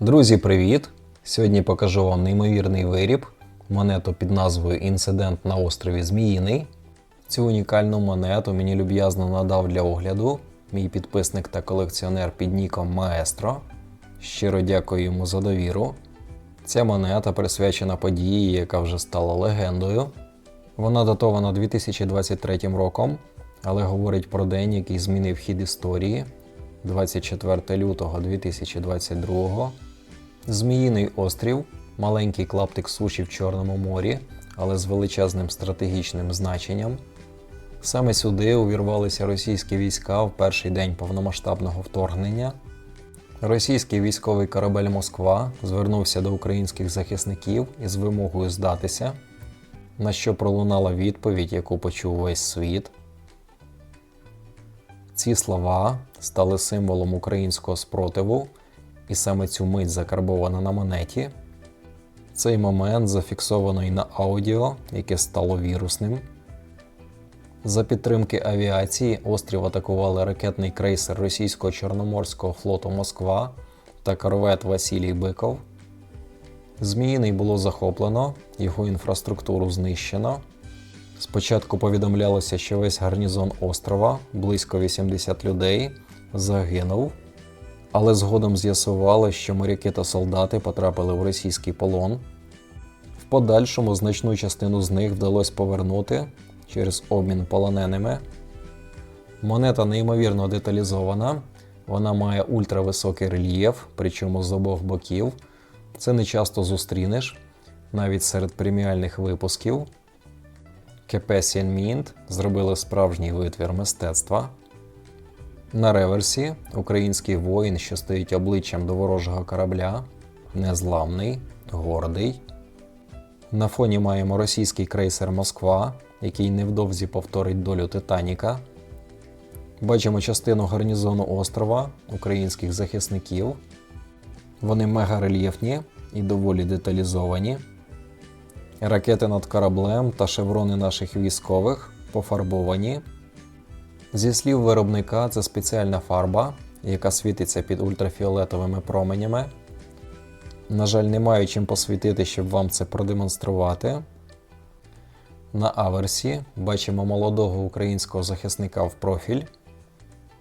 Друзі, привіт! Сьогодні покажу вам неймовірний виріб, монету під назвою Інцидент на острові Зміїний. Цю унікальну монету мені люб'язно надав для огляду мій підписник та колекціонер під ніком Маестро. Щиро дякую йому за довіру. Ця монета присвячена події, яка вже стала легендою. Вона датована 2023 роком, але говорить про день, який змінив хід історії 24 лютого 2022 Зміїний острів, маленький клаптик суші в Чорному морі, але з величезним стратегічним значенням. Саме сюди увірвалися російські війська в перший день повномасштабного вторгнення. Російський військовий корабель Москва звернувся до українських захисників із вимогою здатися, на що пролунала відповідь, яку почув весь світ. Ці слова стали символом українського спротиву, і саме цю мить закарбована на монеті. Цей момент зафіксовано і на аудіо, яке стало вірусним. За підтримки авіації острів атакували ракетний крейсер російського Чорноморського флоту Москва та корвет Василій Биков. Зміїний було захоплено, його інфраструктуру знищено. Спочатку повідомлялося, що весь гарнізон острова, близько 80 людей, загинув, але згодом з'ясували, що моряки та солдати потрапили в російський полон. В подальшому значну частину з них вдалося повернути через обмін полоненими. Монета неймовірно деталізована, вона має ультрависокий рельєф, причому з обох боків. Це не часто зустрінеш, навіть серед преміальних випусків. КП Mint зробили справжній витвір мистецтва. На реверсі український воїн, що стоїть обличчям до ворожого корабля, незламний, гордий. На фоні маємо російський крейсер Москва, який невдовзі повторить долю Титаніка. Бачимо частину гарнізону острова українських захисників. Вони мегарельєфні і доволі деталізовані. Ракети над кораблем та шеврони наших військових пофарбовані. Зі слів виробника, це спеціальна фарба, яка світиться під ультрафіолетовими променями. На жаль, не маю чим посвітити, щоб вам це продемонструвати. На аверсі бачимо молодого українського захисника в профіль.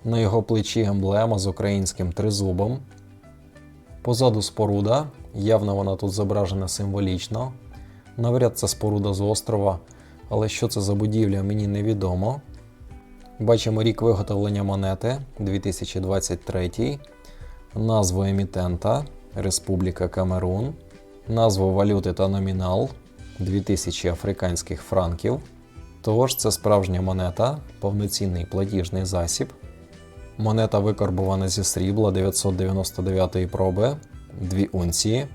На його плечі емблема з українським тризубом. Позаду споруда, явно вона тут зображена символічно. Навряд це споруда з острова, але що це за будівля, мені невідомо. Бачимо рік виготовлення монети 2023, назву емітента Республіка Камерун, назву валюти та номінал 2000 африканських франків. Тож це справжня монета, повноцінний платіжний засіб. Монета викарбована зі срібла 999 проби, 2 унції,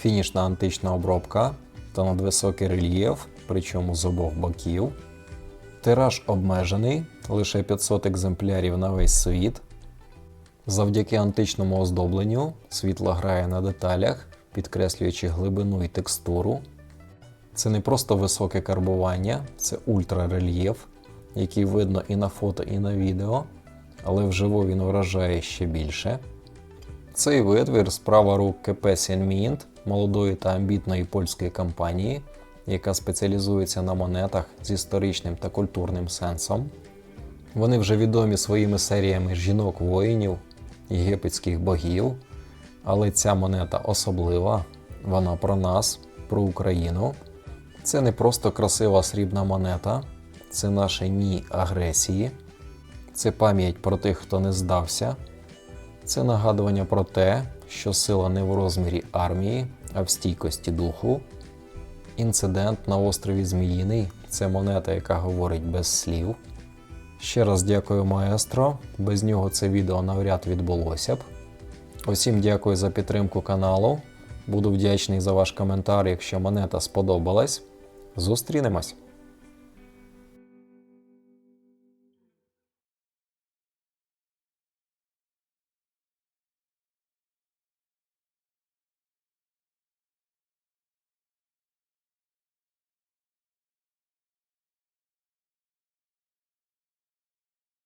фінішна антична обробка та надвисокий рельєф, причому з обох боків. Тираж обмежений, лише 500 екземплярів на весь світ. Завдяки античному оздобленню світло грає на деталях, підкреслюючи глибину і текстуру. Це не просто високе карбування, це ультрарельєф, який видно і на фото, і на відео, але вживу він вражає ще більше. Цей витвір справа рук КП Сінмінт, молодої та амбітної польської компанії, яка спеціалізується на монетах з історичним та культурним сенсом. Вони вже відомі своїми серіями жінок-воїнів, єгипетських богів, але ця монета особлива, вона про нас, про Україну. Це не просто красива срібна монета, це наше ні агресії, це пам'ять про тих, хто не здався, це нагадування про те, що сила не в розмірі армії, а в стійкості духу. Інцидент на острові Зміїний це монета, яка говорить без слів. Ще раз дякую маестро. Без нього це відео навряд відбулося б. Усім дякую за підтримку каналу. Буду вдячний за ваш коментар, якщо монета сподобалась. Зустрінемось!